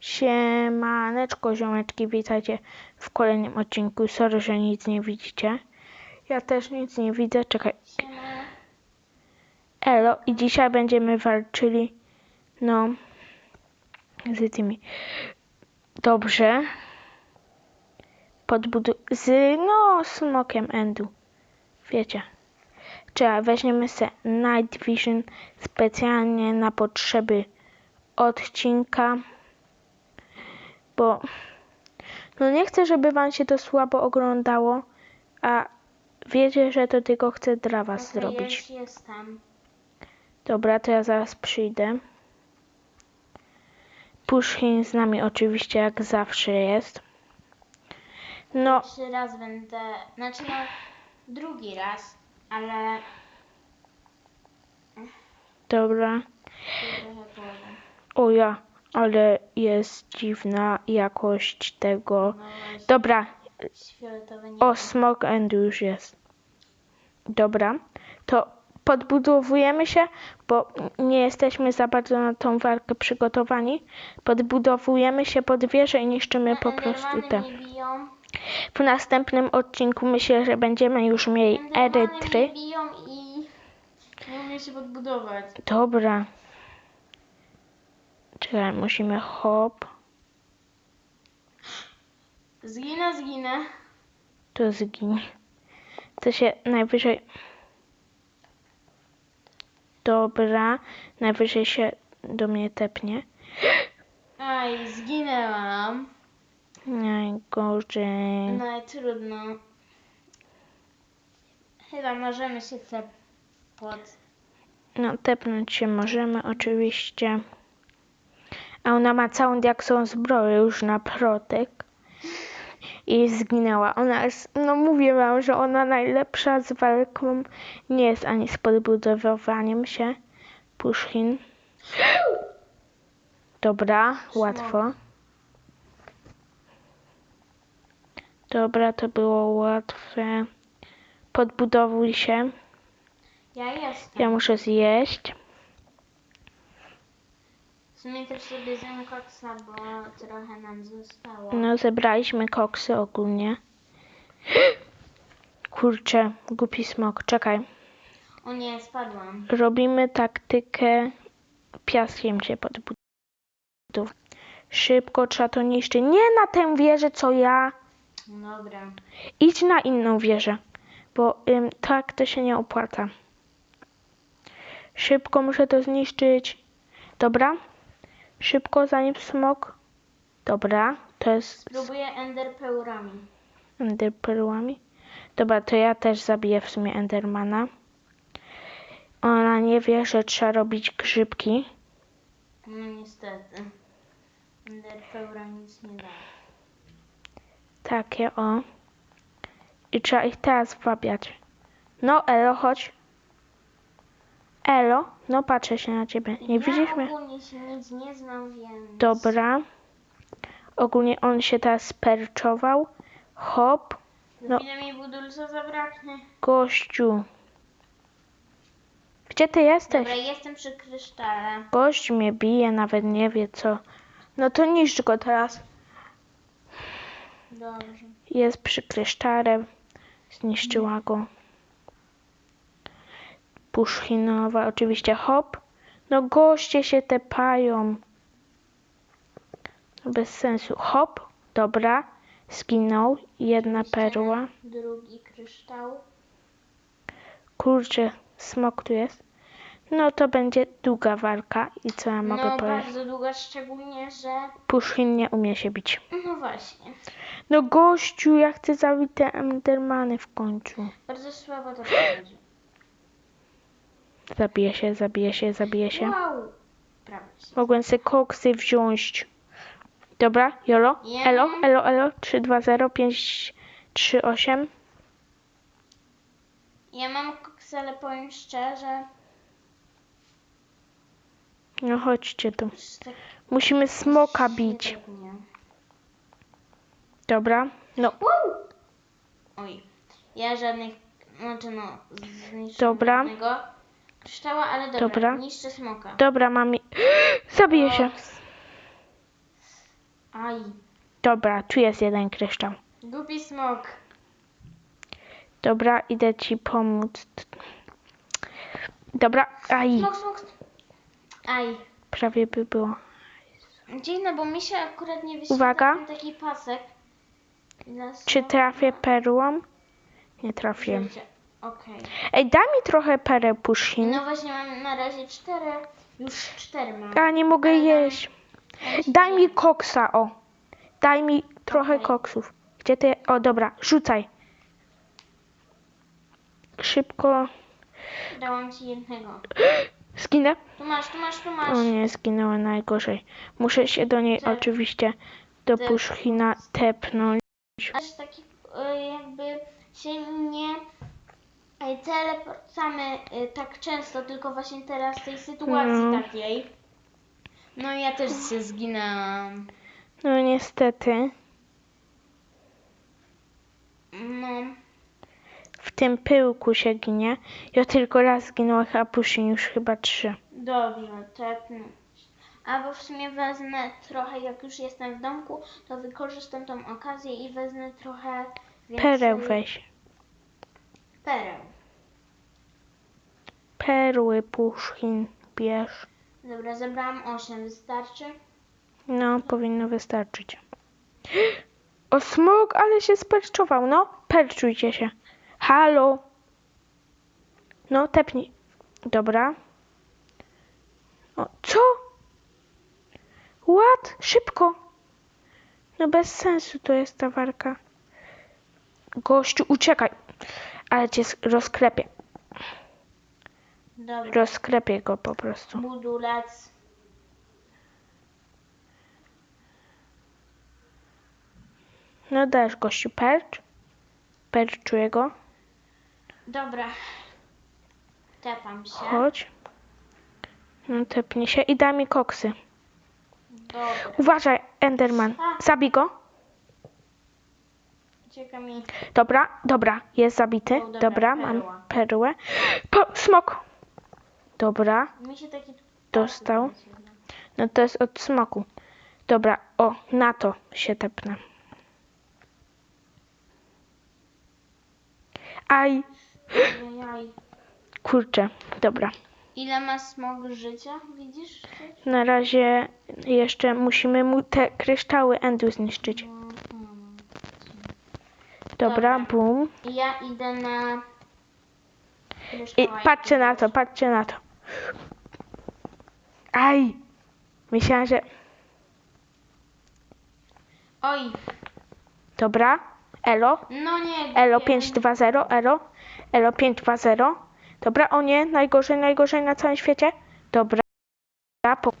Siemaneczko, ziomeczki, witajcie w kolejnym odcinku. Sorry, że nic nie widzicie. Ja też nic nie widzę, czekaj. Elo, i dzisiaj będziemy walczyli, no, z tymi. Dobrze. Podbudu... z, no, smokiem endu. Wiecie. Trzeba weźmiemy se Night Vision specjalnie na potrzeby odcinka, bo no nie chcę, żeby wam się to słabo oglądało, a wiecie, że to tylko chcę dla was Ja zrobić. już jestem. Dobra, to ja zaraz przyjdę. Pushkin z nami oczywiście jak zawsze jest. No, Trzy raz będę. Znaczy no drugi raz, ale dobra. O ja, ale jest dziwna jakość tego. Dobra, o Smog End już jest. Dobra, to podbudowujemy się, bo nie jesteśmy za bardzo na tą walkę przygotowani. Podbudowujemy się pod wieżę i niszczymy po prostu te. W następnym odcinku myślę, że będziemy już mieli erytry. i nie umiem się podbudować. Dobra. Czekaj, musimy hop. Zginę, zginę. To zginie. To się najwyżej... Dobra. Najwyżej się do mnie tepnie. Aj, zginęłam. Najgorzej. No i trudno. Chyba możemy się te pod... No, tepnąć się możemy oczywiście. A ona ma całą diaksową zbroję już na protek. I zginęła. Ona jest, no mówię wam, że ona najlepsza z walką nie jest ani z podbudowywaniem się. Pushkin. Dobra, łatwo. Dobra, to było łatwe. Podbudowuj się. Ja jestem. Ja muszę zjeść. W sumie też sobie zjem koksa, bo trochę nam zostało. No, zebraliśmy koksy ogólnie. Kurczę, głupi smok. Czekaj. O nie, spadłam. Robimy taktykę piaskiem cię podbudować. Szybko trzeba to niszczyć. Nie na tę wieżę, co ja. Dobra. Idź na inną wieżę, bo ym, tak to się nie opłaca. Szybko muszę to zniszczyć. Dobra? Szybko, zanim smok. Dobra, to jest Spróbuję enderpełrami. Enderperłami. Dobra, to ja też zabiję w sumie Endermana. Ona nie wie, że trzeba robić grzybki. No niestety. Enderpełra nic nie da. Takie o. I trzeba ich teraz wabiać. No, Elo, chodź. Elo, no patrzę się na ciebie. Nie ja widzisz mnie? ogólnie się nic nie znam, więc... Dobra. Ogólnie on się teraz sperczował. Hop, no. chwilę mi budulca zabraknie. gościu. Gdzie ty jesteś? Dobra, jestem przy krysztale. Gość mnie bije, nawet nie wie co. No to niszcz go teraz. Dobrze. Jest przy krysztale. Zniszczyła go. Puszchinowa, oczywiście hop. No goście się tepają. Bez sensu. Hop. Dobra. Zginął. Jedna perła. Drugi kryształ. Kurczę, smok tu jest. No to będzie długa walka. I co ja mogę no powiedzieć? bardzo długa, szczególnie, że... Puszchin nie umie się bić. No właśnie. No gościu, ja chcę zabić te Endermany w końcu. Bardzo słabo to chodzi. Zabije się, zabije się, zabije się. Wow! Prawie się. Mogłem sobie koksy wziąć. Dobra, jolo. Elo, elo, elo. 3, 2, 0, 5, 3, 8. Ja mam koks, ale powiem szczerze, No chodźcie tu. tak Musimy smoka bić. Dobra. No, Oj. Ja żadnych, znaczy no, Dobra. żadnego kryształa, ale dobra, Dobra. niszczę smoka. dobra, mami. Zabiję się. Aj. Dobra, tu jest jeden kryształ. Głupi smok. Dobra, idę ci pomóc. Dobra, aj, Smok, smok. Aj. prawie by było. Dziwne, bo mi się akurat nie wyświetla Uwaga. taki pasek. Czy trafię perłą? Nie trafię. Okej. Ej, daj mi trochę pereł puszkin. No właśnie mam na razie cztery. Już cztery mam. A nie mogę jeść. Daj mi koksa, o. Daj mi trochę Okej. koksów. Gdzie ty? O, dobra, rzucaj. Szybko. Dałam ci jednego. Zginę? Tu masz, tu masz, tu masz. O nie, zginęła najgorzej. Muszę się do niej oczywiście do Cel. puszkina tepnąć. Aż taki e, jakby się nie e, teleportamy e, tak często, tylko właśnie teraz w tej sytuacji No. takiej. No i ja też się zginęłam. No niestety, No, w tym pyłku się ginie. Ja tylko raz zginąłem, a puszkin już chyba trzy. dobrze, tepnąć. Albo w sumie wezmę trochę, jak już jestem w domku, to wykorzystam tą okazję i wezmę trochę więcej Pereł weź. Pereł. Perły puszkin bierz. Dobra, zebrałam 8, wystarczy? No, powinno wystarczyć. O, smok, ale się sperczował. No, perczujcie się. Halo. No, tepnij. Dobra. O, co? What? Szybko. No bez sensu to jest ta warka. Gościu, uciekaj. Ale cię rozklepię. Dobra. Rozklepię go po prostu. Budulec. No dajesz gościu percz. Perczuję go. Dobra. Tepam się. Chodź. No tepnie się i daj mi koksy. Dobra. Uważaj, Enderman. Zabij go. Ucieka mi. Dobra, dobra, jest zabity. O, dobra, Dobra, mam perła. perłę. Po, smok. Dobra, Mi się taki Dostał. no to jest od smoku. Dobra, o, na to się tepnę. Aj, kurczę, dobra. Ile ma smog życia? Widzisz? Na razie jeszcze musimy mu te kryształy endu zniszczyć. Dobra, bum. Ja idę na... I patrzcie na to, patrzcie na to. Aj! Myślałam, że... Oj, Dobra. Elo. no nie. Elo wiem. 520. Elo. Elo 520. Dobra, o nie. Najgorzej, najgorzej na całym świecie. Dobra. Po...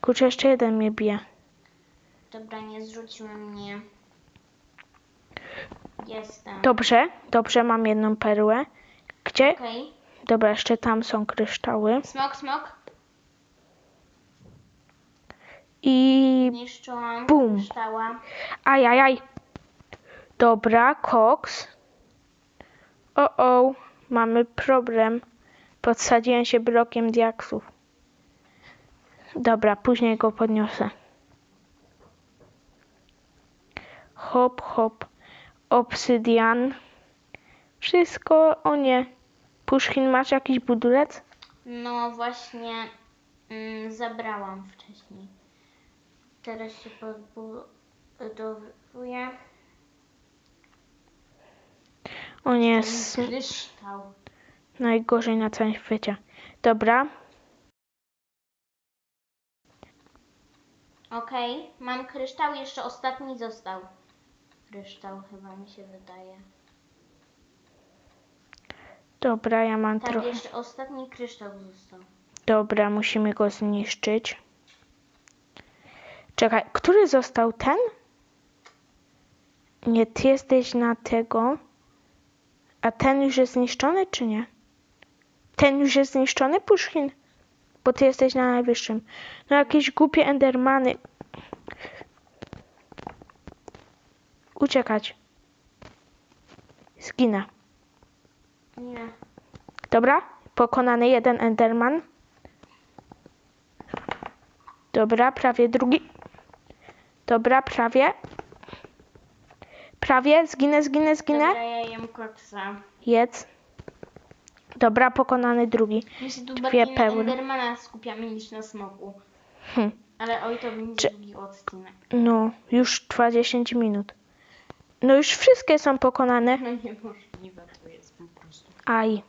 Kurczę, jeszcze jeden mnie bije. Dobra, nie zrzuciły mnie. Jestem. Dobrze, dobrze, mam jedną perłę. Gdzie? Okej. Dobra, jeszcze tam są kryształy. Smok, smok. I... Zniszczyłam. Bum. Kryształa. Ajajaj. Dobra, koks. O, o, mamy problem. Podsadziłem się blokiem diaksów. Dobra, później go podniosę. Hop, hop. Obsydian. Wszystko, o nie. Puszkin, masz jakiś budulec? No właśnie mm, zabrałam wcześniej. Teraz się podbudowuję. O nie, s- Kryształ. najgorzej na całym świecie. Dobra, Okej, mam kryształ, jeszcze ostatni został. Kryształ chyba mi się wydaje. dobra, ja mam Tak, trochę. jeszcze ostatni kryształ został. Dobra, musimy go zniszczyć. Czekaj, który został ten? Nie, ty jesteś na tego. A ten już jest zniszczony, czy nie? Ten już jest zniszczony, Puszkin? Bo ty jesteś na najwyższym. No jakieś głupie endermany. Uciekać. Zginę. Nie. Dobra, pokonany jeden enderman. Dobra, prawie drugi. Dobra, prawie. Prawie, zginę, zginę, zginę. Dobra, ja jem koksa. Jedz. Dobra, pokonany drugi. My się tu Dwie bardziej na pełne. Endermana skupiamy niż na smoku. Hm. Ale oj, to będzie Czy- długi odcinek. No, już trwa 10 minut. No już wszystkie są pokonane. No niemożliwe to jest po prostu. Aj.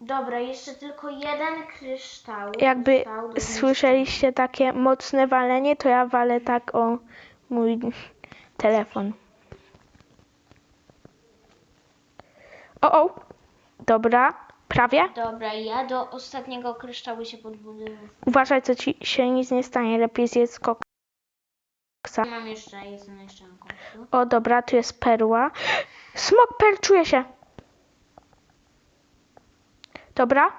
Dobra, jeszcze tylko jeden kryształ. Jakby do słyszeliście takie mocne walenie, to ja walę tak o mój telefon. O, o. Dobra, prawie. Dobra, ja do ostatniego kryształu się podbuduję. Uważaj, co ci się nic nie stanie. Lepiej zjedz Mam jeszcze, jestem jeszcze na końcu. O, dobra, tu jest perła. Smok perczuje się. Dobra,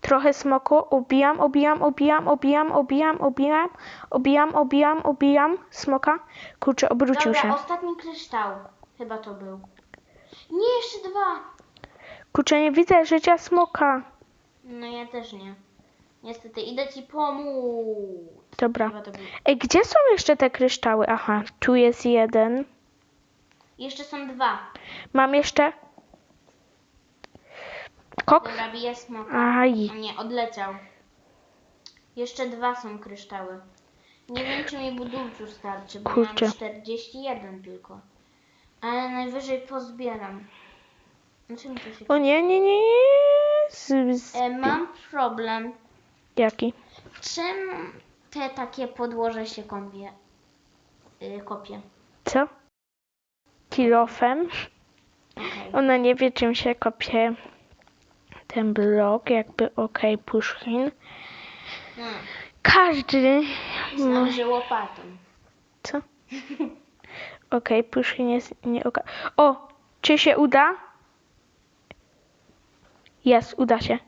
trochę smoku. Obijam, obijam, obijam, obijam, obijam, obijam, obijam, obijam, obijam smoka. Kurczę, obrócił Dobra, się. ostatni kryształ. Chyba to był. Nie, jeszcze dwa. Kurczę, nie widzę życia smoka. No ja też nie. Niestety, idę ci pomóc. Dobra. Chyba to był. Ej, gdzie są jeszcze te kryształy? Aha, tu jest jeden. Jeszcze są dwa. Mam jeszcze... Kok? Dobra, bije. Aj. O nie, odleciał. Jeszcze dwa są kryształy. Nie wiem, czy mi budulczu starczy, bo Kurczę. mam 41 tylko. Ale najwyżej pozbieram. To się... O nie, nie, nie, nie. Z, z, E, mam problem. Jaki? Czym te takie podłoże się kąpie? Y, kopie. Co? Kilofem. Okej. Ona nie wie, czym się kopie ten blok, jakby okej, pushkin. No, Każdy. znam, że łopatą. Co? Okej, pushkin jest nie oka. O! Czy się uda? Jest, uda się.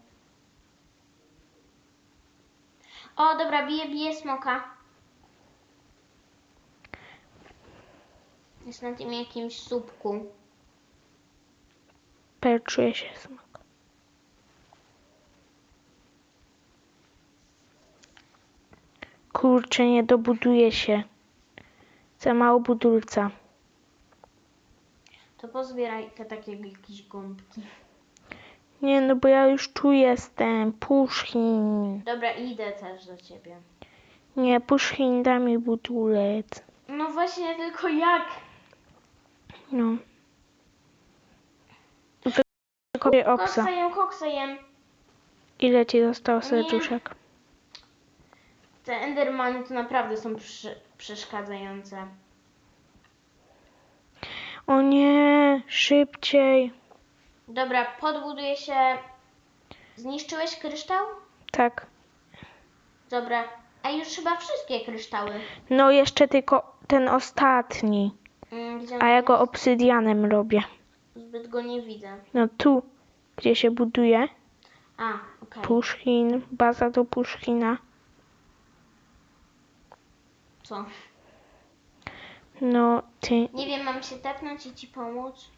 O, dobra, bije, bije smoka. Jest na tym jakimś słupku. Perczuje się smok. Kurczę, nie dobuduje się. Za mało budulca. To pozbieraj te takie jakieś gąbki. Nie, no bo ja już tu jestem. Pushkin. Dobra, idę też do ciebie. Nie, Pushkin da mi budulec. No właśnie, tylko jak? No. Wykopię oksa. Koksajem, koksajem. Ile ci zostało serduszek? Te endermany to naprawdę są przy, przeszkadzające. O nie, szybciej. Dobra, podbuduję się. Zniszczyłeś kryształ? Tak. Dobra. A już chyba wszystkie kryształy. No jeszcze tylko ten ostatni. Mm, A ja go obsydianem robię. Zbyt go nie widzę. No tu, gdzie się buduje. A, okej. Puszkin, baza do Puszkina. Co? No ty, Nie wiem, mam się tepnąć i ci pomóc.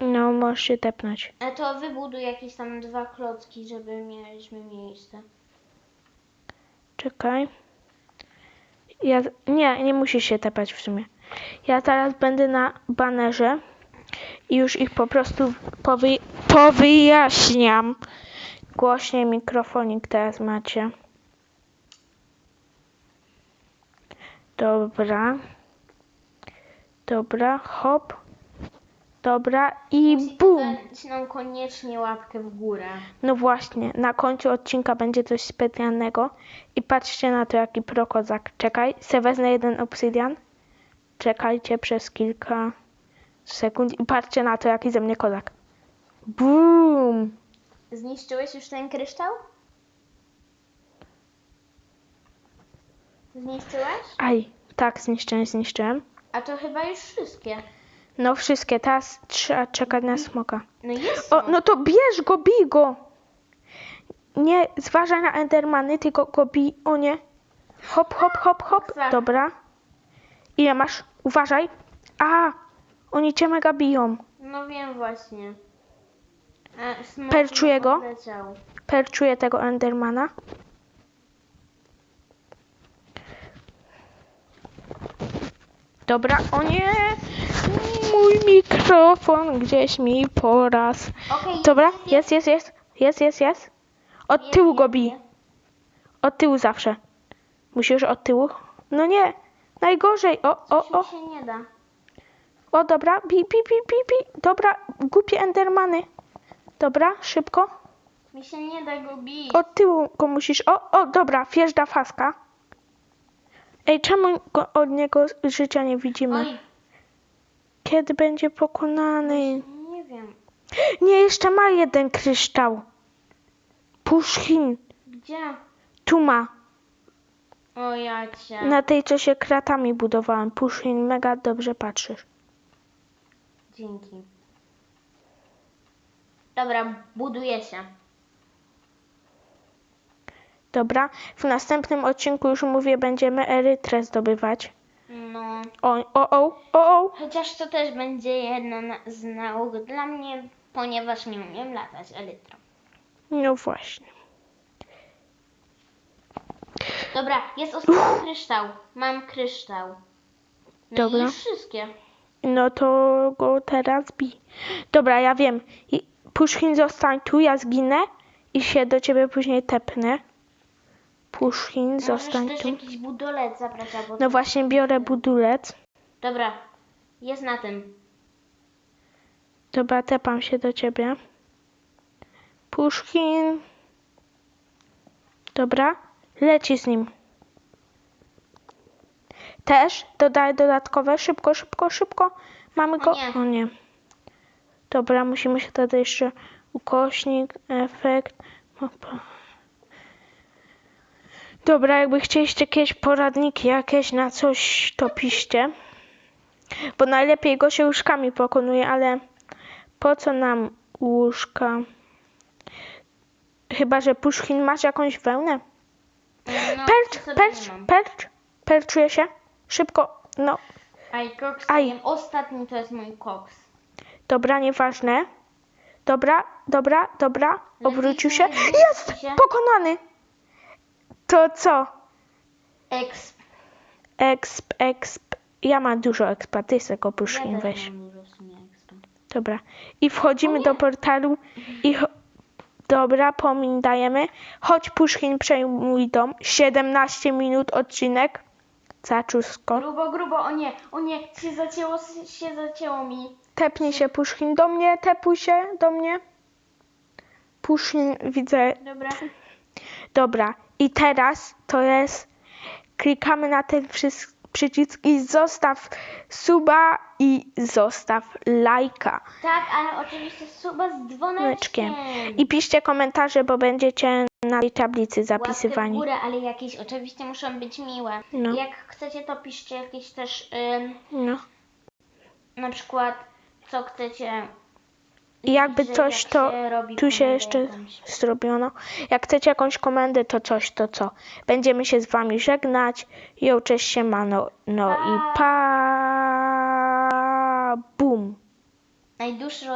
No możesz się tepnąć. A to wybuduj jakieś tam dwa klocki, żeby mieliśmy miejsce. Czekaj. Ja, nie, nie musisz się tepać w sumie. Ja teraz będę na banerze i już ich po prostu powy, powyjaśniam. Głośniej mikrofonik teraz macie. Dobra. Dobra, hop. Dobra i Musicie bum. nam koniecznie łapkę w górę. No właśnie, na końcu odcinka będzie coś specjalnego. I patrzcie na to, jaki prokozak. Czekaj, se wezmę jeden obsydian. Czekajcie przez kilka sekund i patrzcie na to, jaki ze mnie kozak. Boom! Zniszczyłeś już ten kryształ? Zniszczyłeś? Aj, tak, zniszczyłem, zniszczyłem. A to chyba już wszystkie. No wszystkie, teraz trzeba czekać na mhm. smoka. No jest smok. O, no to bierz go, bij go. Nie zważaj na Endermany, tylko go bij. O nie. Hop, hop, hop, hop. Dobra. Ile masz? Uważaj. A, oni cię mega biją. No wiem właśnie. E, Perczuję go. Perczuję tego Endermana. Dobra, o nie! Mój mikrofon gdzieś mi poraz. Okej, Dobra, jest, jest, jest. Jest, jest, jest. Od tyłu go bij. Od tyłu zawsze. Musisz od tyłu? No nie. Najgorzej. O, o, o. się nie da. O, dobra. Bi, bi, bi, bi, bi. Dobra, głupie endermany. Dobra, szybko. Mi się nie da go bić. Od tyłu go musisz. O, o, dobra, wjeżdża faska. Ej, czemu go, od niego życia nie widzimy? Oj, Kiedy będzie pokonany? nie wiem. Nie, jeszcze ma jeden kryształ. Puszkin. Gdzie? Tu ma. O ja cię. Na tej, co się kratami budowałem. Puszkin, mega dobrze patrzysz. Dzięki. Dobra, buduje się. Dobra, w następnym odcinku już mówię, będziemy erytrę zdobywać. No. O, o, o, o, o. Chociaż to też będzie jedna na- z nauk dla mnie, ponieważ nie umiem latać elytrą. No właśnie. Dobra, jest ostatni kryształ. Mam kryształ. No Dobra. i już wszystkie. No to go teraz bij. Dobra, ja wiem. I- Puszkin, zostań tu, ja zginę i się do ciebie później tepnę. Puszkin, zostań też tu. jakiś budulec zabrać albo... No właśnie, biorę budulec. Dobra, jest na tym. Dobra, tepam się do ciebie. Puszkin. Dobra, leci z nim. Też dodaję dodatkowe. Szybko, szybko, szybko. Mamy go. nie. O nie. Dobra, musimy się dodać jeszcze ukośnik, efekt. mapa. Dobra, jakby chcieliście jakieś poradniki jakieś na coś, to piszcie. Bo najlepiej go się łóżkami pokonuje, ale po co nam łóżka? Chyba, że Puszkin masz jakąś wełnę? No, Percz, sobie percz, nie mam. percz, perczuje się. Szybko, no, Aj, koks. Aj. Ostatni to jest mój koks. dobra, nieważne. Dobra, dobra, dobra, obrócił się. Jest, pokonany. To co? Exp. Exp, exp. Ja mam dużo expa, ty se go Puszkin ja weź. expa. Dobra. I wchodzimy do portalu i dobra, pomin dajemy. Chodź Puszkin, przejmuj dom. 17 minut odcinek. Zaczusko. Grubo, grubo, o nie, o nie, się zacięło, się zacięło mi. Tepnij się Puszkin do mnie, tepuj się do mnie. Puszkin, widzę. Dobra. Dobra. I teraz to jest, klikamy na ten przycisk i zostaw suba i zostaw lajka. Tak, ale oczywiście suba z dzwoneczkiem. I piszcie komentarze, bo będziecie na tej tablicy Łapkę w zapisywani. górę, ale jakieś oczywiście muszą być miłe. No. Jak chcecie, to piszcie jakieś też, ym, No. na przykład, co chcecie. I jakby że coś, jak to się robi tu się komendę jeszcze jakąś. zrobiono. Jak chcecie jakąś komendę, to coś, to co. Będziemy się z wami żegnać. Jo, cześć, siemano. No i pa. Bum. Najdłuższy